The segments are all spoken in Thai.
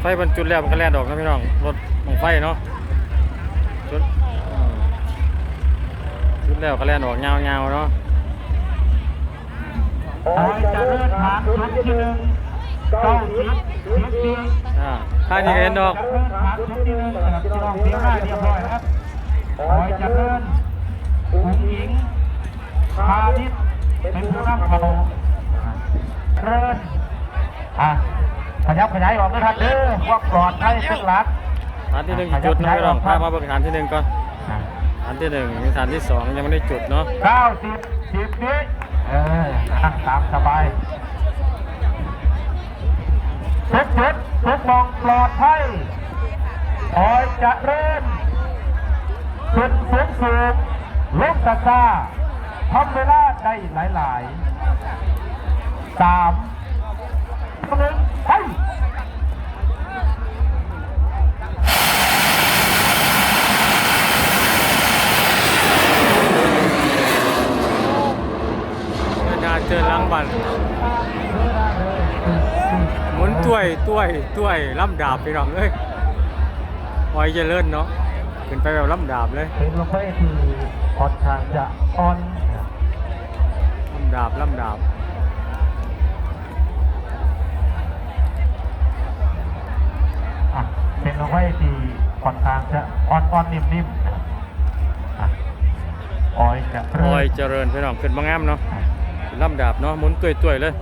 ไฟบรรจุดแล้วมันก็แล่นออกนะพี่น้อง รถของไฟเนาะจุดอืมจุดแล้วก็แล่นออกเงาเงาๆเนาะโอ้ยเจะเลื่อนทางจุดที่หนึ่งเก้าสิบสิบสี่อ่าข้างนี้ก็เห็นดอกจะเลื่อนทางจุดที่หนึ่งนะครับพี่น้องเสียงได้เรียบร้อยนะครับโอ้ยเจะเลื่อนผู้หญิงพาณิชย์เป็นผู้นำเขาเลื่อนอะข ยับขยายออกนะครับเด้อความปลอดภัยเป็นหลักฐานที่หนึ่งจุดนะพี่น้องพามาเบิ่งฐานที่หนึ่งก่อนฐานที่หนึ่งมีฐานที่สองยังไม่ได้จุดเนาะเก้าสิบสิบนี้เออนั่งตามสบายทุกจุดทุกมองปลอดภัยคอยจะเริ่มขึ้นสูงสูงลงตะซาทำเวลาได้หลายๆสามหนึ่ง ล้างบันหมุนถ้วยถ้วยถ้วยล่ำดาบพี่น้องเอ้ยไว้เจะเลิ่นเนาะขึ้นไปแบบล่ำดาบเลยเป็นลงไปที่ค่อนข้างจะอ่อนล่ำดาบล่ำดาบอะเป็นลงไปที่ค่อนข้างจะอ่อนอ่อนนิ่มนิ่มๆนะครับอะออยจะโอ้ยเจริญพี่น้องขึ้นมางามเนาะขึ้น ล่ำดาบเนาะหมุนถ้วยถ้วยเลย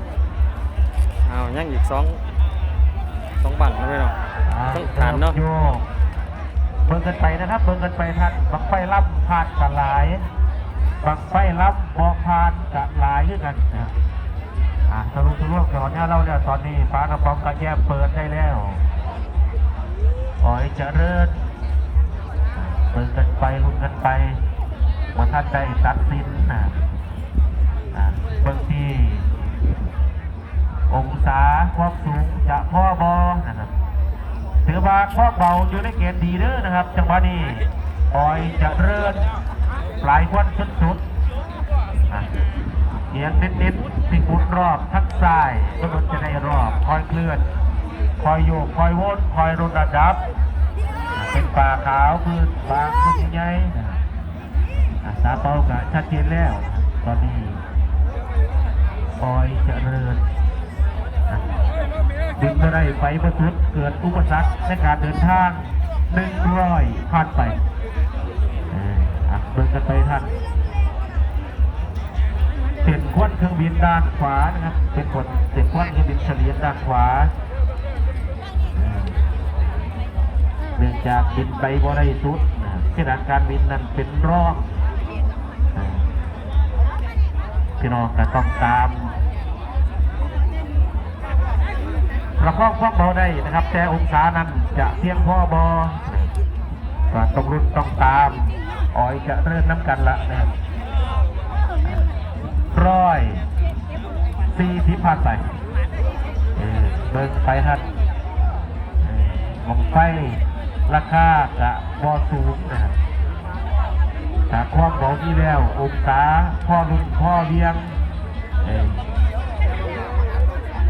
เอายังอีกสองสองบังนะพี่น้องอ่ต้องฐานเนาะโยกเบิ่งกันไปนะครับเบิ่งกันไปทันบังไฟล่ำผ่านกันหลายบังไฟล่ำพอผ่านกันหลายด้วยกันนะอะสรุปสรุปตอนนี้เราเนี่ยตอนนี้ฟ้ากระป๋องกระแยมเปิดได้แล้วออยเจะเริญเบิ่งกันไปลุ้นกันไปว่าท่านได้ตัดสินนะอะ เบิ่งที่องศาความสูงจะพ่อบอนะครับถือว่าพ่อเบาอยู่ในเกณฑ์ดีเด้อนะครับ จังหวะนี้ออยจะเริ่มปลายควันสุดๆอะเอียงเน้นๆที่หมุนรอบทั้งซ้ายก็มันจะได้รอบคอยเคลื่อน คอยโยกคอยวนคอยรนระดับ เป็นป่าขาวพื้นบางพื้นใหญ่นะครับอะตาเป้ากะชัดเจนแล้ว ตอนนี้ ออยเจะเริ่มดึงไม่ได้ไฟประทุดเกิดอุปสรรคในการเดินทางหนึ่งร้อยผ่านไปเอ่ออะเดินกันไปท่านเส้นควันเครื่องบินด้านขวานะครับเป็นคนเส้นควันเครื่องบินเฉลียด้านขวาเนื่องจากบินไปบ่ได้สุดนะครับขนาดการบินนั้นเป็นร่อง พี่น้องก็ต้องตามประคองพวกเราได้นะครับ แต่องศานั้นจะเพียงพอบอก็ต้องรุนต้องตามออยจะเริ่มน้ำกันละนะครับร้อยสี่สิบพันไปเออเดินไปทันเออมองไฟราคาจะบอสูงนะครับ ถาความเบาที่แล้วองศาพ่อรุ่นพ่อเลี้ยง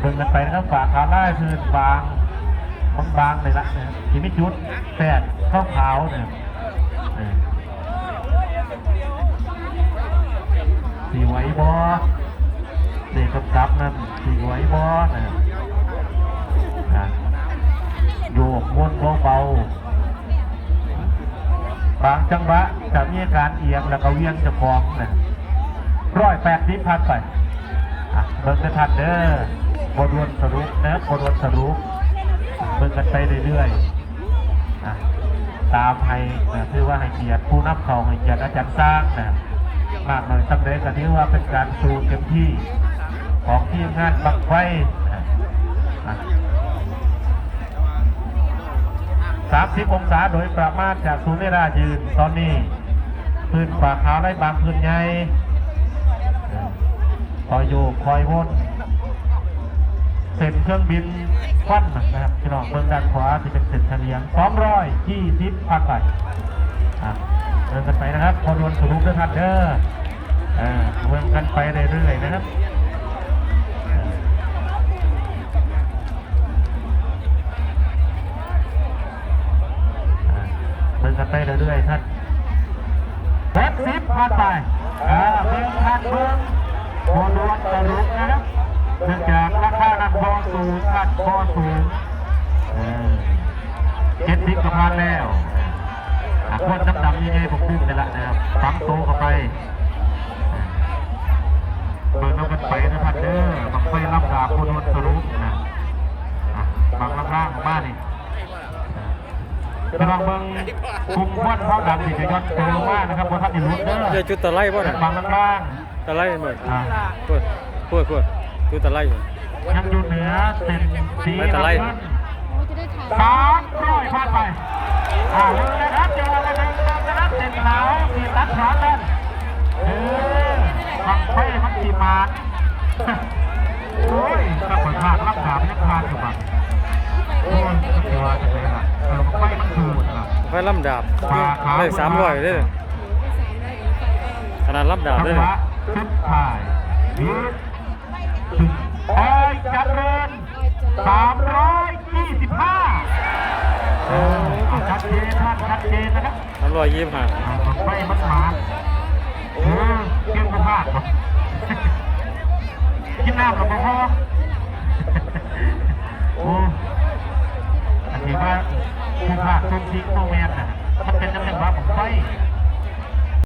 เบิ่งกันไปนะครับฝากขาไล่คือบางบางบางเลยละนะครับที่ไม่จุดแปดข้าวขาวๆนะครับเออสีไหวบอเด็กกำกับนั่นสีไหวบอนะครับอะโยกม้วนเบาๆางจังหวะจะมีการเอียงแล้วก็เวียงจะคล้องนะร้อยแปดสิบพันไปเบิ่งกันทันเด้อบดวนสรุปนะบดวนสรุปเบิ่งกันไปเรื่อยๆอะตามให้นะถือว่าให้เกียรติผู้นำเขาให้เกียรติอาจารย์สร้างนะมากหน่อยสำเร็จก็ถือว่าเป็นการสู้เต็มที่ของทีมงานบังไฟนะ 30 องศาโดยประมาณจากศูนย์เวลายืนตอนนี้พื้นป่าขาวไร้บางพื้นใหญ่คอยโยกคอยวนเส้นเครื่องบินควันนะครับพี่น้องเบื้องด้านขวาที่เป็นเส้นเฉลียง220พันไปเดินกันไปนะครับพอรวนสรุปด้วยกันเด้ออ่าเดินกันไปเรื่อยๆนะครับ ไปเรื่อยๆท่านเจ็ดสิบผ่านไปอ่าเบิ่งผ่านเบิ่งโมดวนสรุปนะครับเนื่องจากราคานักบอลสูงนักบอลสูงเจ็ดสิบก็ผ่านแล้วอะควนดำๆยังไงผมพุ่งนี่แหละนะครับปั๊มโตเข้าไปเบิ่งน้ำกันไปนะครับเด้อบางไฟรับดาบโมดวนสรุปนะอะบางล่างๆมานนี่ พี่น้องเบิ่งกลุ่มควันเขาดังที่จะยอดโตมากนะครับบนท่านอิรุดเด้เดี๋ยวอจุดตะไลบ่แต่น่ะบางล่างตะไลหมดๆอะพูดพูดพูดจุดตะไลอยู่ยังอยู่เหนือเส้นสีไม่ตะไลน้ำเงินสามร้อยพลาดไปอ่าเลยนะครับเจอกันหนึ่งนะครับเส้นขาวที่ตัดขวากันเออบังไฟมันสีมานโอ้ยถ้ อยลำดาบได้สามร้อยได้ขนาดลำดาบได้ชุยยือ้ยจัดเรินสามร้อยยี่สิบห้าชัดเจนท่านชัดเจนนะครับสามร้อยยี่สิบห้าไม่มันมาเออเกี่ยวกับพลาดกินน้ำกับพ่อโอ้อันนี้ว่าผู้ภาคต้นทิ้งโมแมน